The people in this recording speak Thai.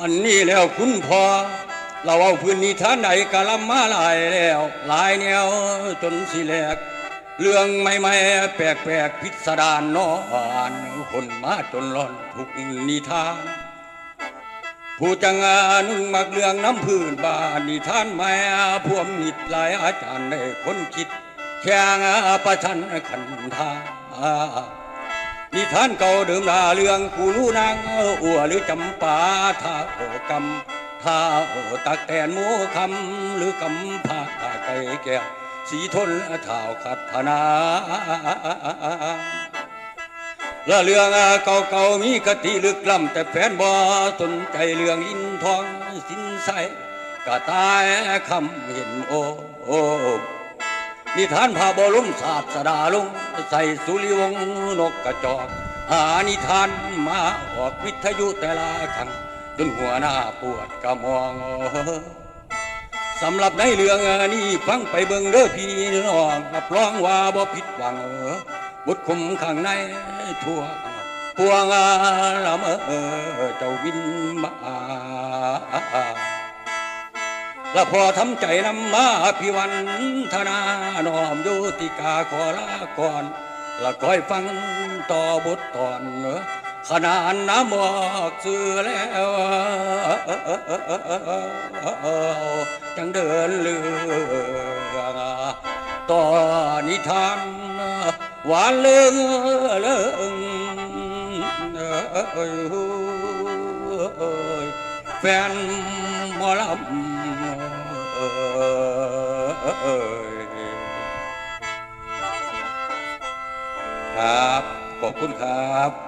อันนี้แล้วคุณพ่อเราเอาพื้นนิทานใดกะลำมาหลายแล้ว หลายแนวจนสิแหลก เรื่องใหม่ๆแปลกๆพิสดารนอนคนมาจนร้อนทุกนิทาน ผู้จังอานุ่งมักเรื่องน้ำพื้นบ้านนิทานแม่พวมมิตรหลายอาจารย์ได้คนคิดแข่งประชันขันทา นิทานเก่าเดิมดาเรื่องกูรู้นางอัวหรือจำปาท่าโอกำท่าโอตักแตนหมูคำหรือกำผาไก่แก้วสีทนเท่าขัดธนาและเรื่องเก่าๆมีกติลึกล้ำแต่แฟนบ่สนใจเรื่องอินทองสินใสก็ตายคำเห็นโอโอ นิทานพาบลุมศาสดาลง ใส่สุริวงศ์นกกระจอกหานิทานมาออกวิทยุแต่ละครั้งจนหัวหน้าปวดกระมองสำหรับในเรื่องนี้ฟังไปเบิ่งเด้อพี่น้องรับรองว่าบ่ผิดหวังเออบุตรคุมข้างในทั่วพวงลำเออเจ้าวินมา และพอทำใจนำมาพิวันธนาน้อมโยติกาขอลาก่อนและคอยฟังต่อบทตอนขนานน้ำบอกเสือแล้วจังเดินเรื่องต่อนิทานหวานเลิงเลิงเอ้ยแฟนหมอลำ เอ้ยครับ ขอบคุณครับ